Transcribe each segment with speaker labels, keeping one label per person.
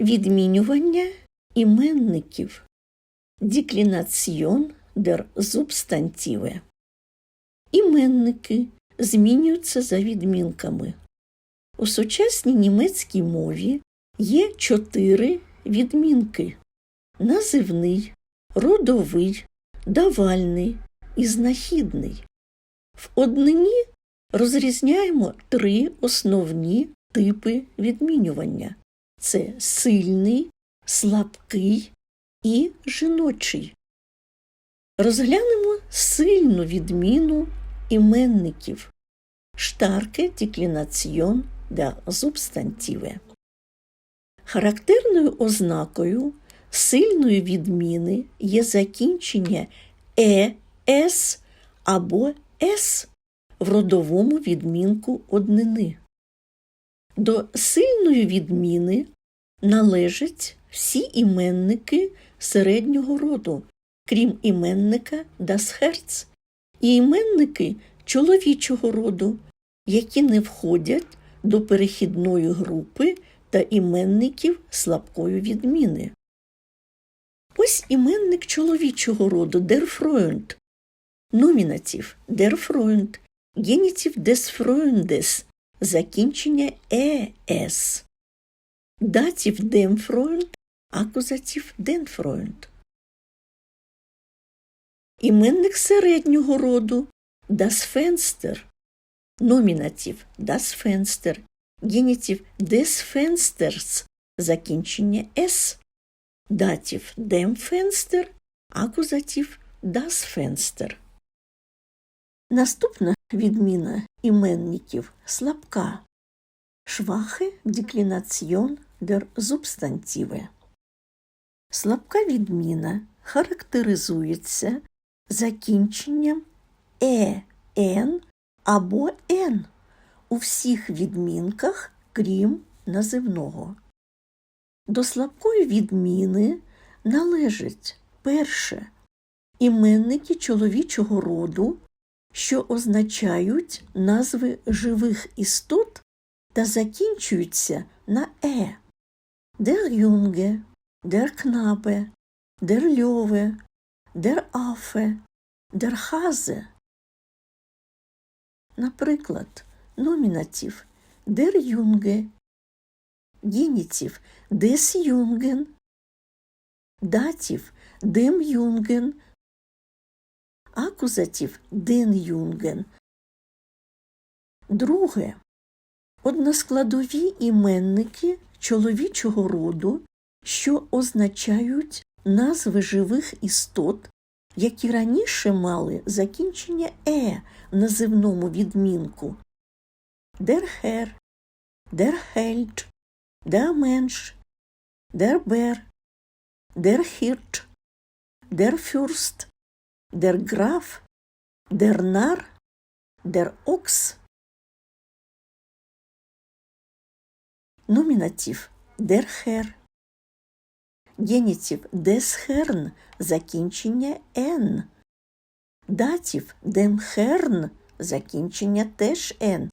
Speaker 1: Відмінювання іменників. Діклінаціон дер субстантіве. Іменники змінюються за відмінками. У сучасній німецькій мові є чотири відмінки: називний, родовий, давальний і знахідний. В однині розрізняємо три основні типи відмінювання: це сильний, слабкий і жіночий. Розглянемо сильну відміну іменників штарке діклінаціон der субстантіве. Характерною ознакою сильної відміни є закінчення е, с або с в родовому відмінку однини. До сильної відміни належать всі іменники середнього роду, крім іменника Herz, і іменники чоловічого роду, які не входять до перехідної групи та іменників слабкої відміни. Ось іменник чоловічого роду der Freund, генітив des Freundes, закінчення ес, датів Freund, акузатив den Іменник середнього роду das Fenster, номінатив das Fenster, генітив des закінчення с, датів dem Fenster, акузатив das Fenster. Наступна відміна іменників слабка. Швахе діклінаціон der субстантіве. Слабка відміна характеризується закінченням е, н або н у всіх відмінках, крім називного. До слабкої відміни належать перше іменники чоловічого роду, що означають назви живих істот та закінчуються на е, der Junge, der Knabe, der Löwe, der Affe, der Hase. Наприклад, номінатив der Junge, генітив des Jungen, датів dem Jungen, акузатив den Jungen. Друге. Односкладові іменники чоловічого роду, що означають назви живих істот, які раніше мали закінчення е називному відмінку der Herr, der Held, der Mensch, der Graf, der Narr, der Ochs. Номінатив der Herr. Генітив des Herrn закінчення N. Датів dem Herrn закінчення теж N.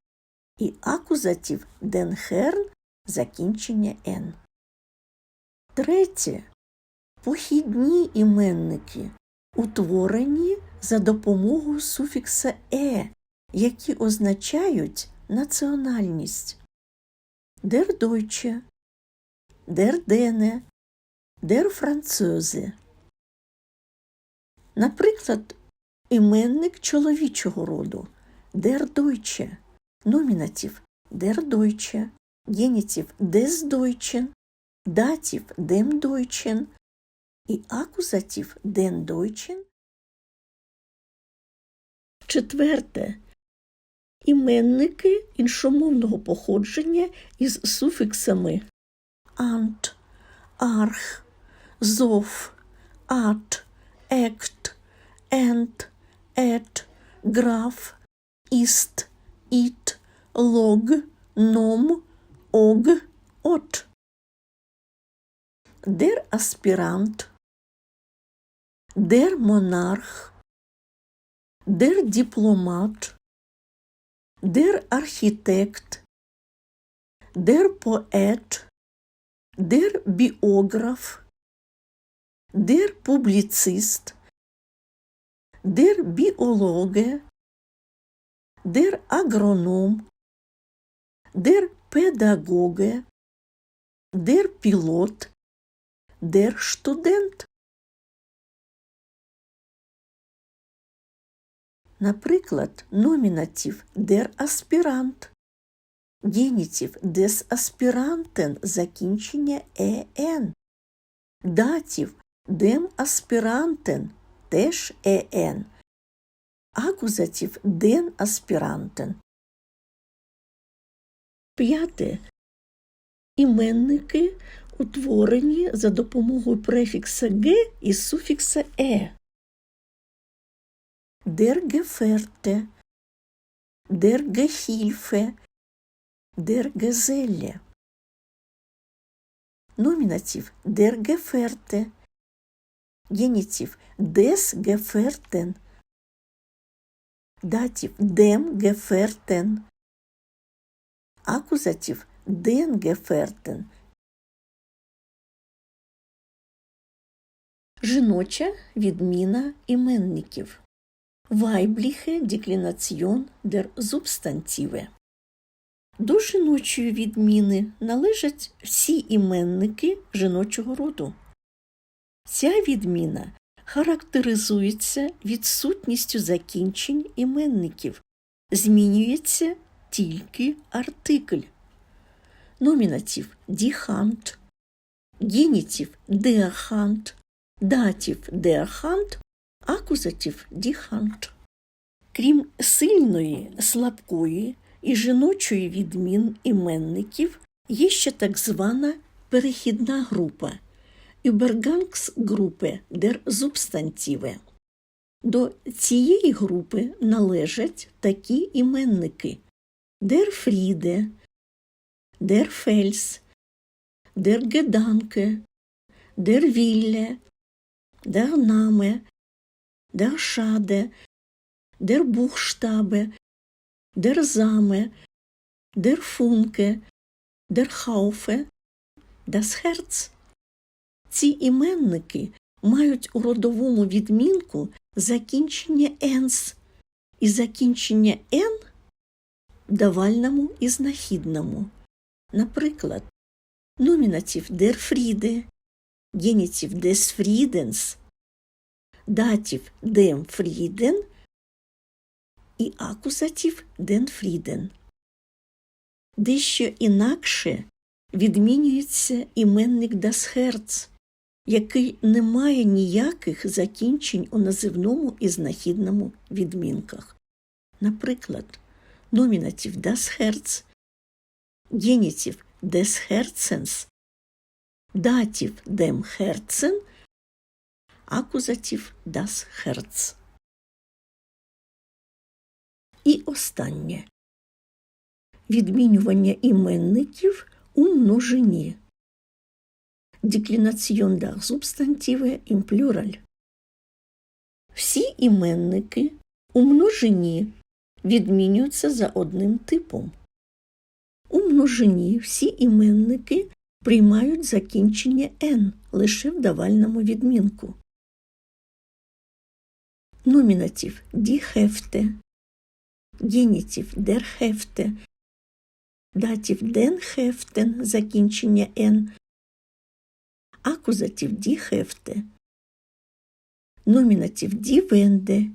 Speaker 1: І акузатив den Herrn закінчення N. Третє. Похідні іменники утворені за допомогою суфікса е, які означають національність. Der Deutsche, der Dene, der Französe. Наприклад, іменник чоловічого роду der Deutsche, номінатив der Deutsche, генітив des Deutschen, датів dem Deutschen і акузатив den Deutschen. Четверте. Іменники іншомовного походження із суфіксами ант, арх, зов, ат, ект, ент, ет, граф, іст, іт, лог, ном, ог, от. Der Aspirant, der Monarch, der Diplomat, der Architekt, der Poet, der біограф, der публіцист, der біологе, der агроном, der педагоге, der пілот, der студент. Наприклад, номінатив der аспірант, генітив des аспірантен закінчення «ен», датів dem аспірантен теж «ен», акузатив den аспірантен. П'яте. Іменники утворені за допомогою префікса «г» і суфікса «е». Gehilfe, der Geselle. Номінатив Gefährte, генітив датів dem Gefährten, акузатив Gefährten. Жіноча відміна іменників. Weibliche Deklination der Substantive. До жіночої відміни належать всі іменники жіночого роду. Ця відміна характеризується відсутністю закінчень іменників, змінюється тільки артикль. Hand, генітив der Hand, датів der Die Hand. Крім сильної, слабкої і жіночої відмін іменників, є ще так звана перехідна група Übergangsgruppe der Substantive. До цієї групи належать такі іменники der Friede, der Fels, der Gedanke, der Wille, der Name, der Schade, der Buchstabe, der Same, der. Ці іменники мають у родовому відмінку закінчення «енс» і закінчення «ен» давальному і знахідному. Наприклад, Friede, генітив des Friedens, датів Frieden і den Frieden. Дещо інакше відмінюється іменник Herz, який не має ніяких закінчень у називному і знахідному відмінках. Наприклад, номінатив das Herz, генітив des датів dem Herzen, акузатив das Herz. І останнє відмінювання іменників у множині. Деклінаціон der Substantive im. Всі іменники у множині відмінюються за одним типом. У множині всі іменники приймають закінчення «н» лише в давальному відмінку. Номінатив die Hefte, генітив der датів den Heften. Закінчення «н», акузатив die Hefte, номінатив die Wende,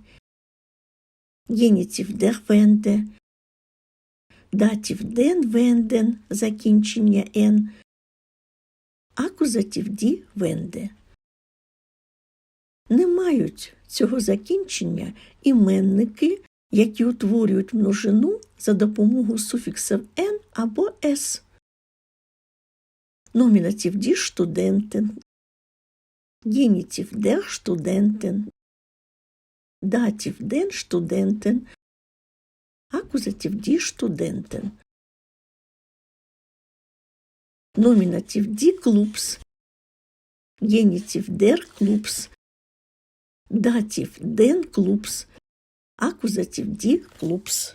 Speaker 1: генітив der Wende, датів den Wenden. Закінчення «н», акузатив die Wende. Не мають цього закінчення іменники, які утворюють множину за допомогою суфіксів «н» або «с». Номінатив die Studenten, генітив der Studenten, датів den Studenten, акузатив die Studenten. Номінатив die Clubs, генітив der Clubs, датів den Clubs, акузатив die Clubs.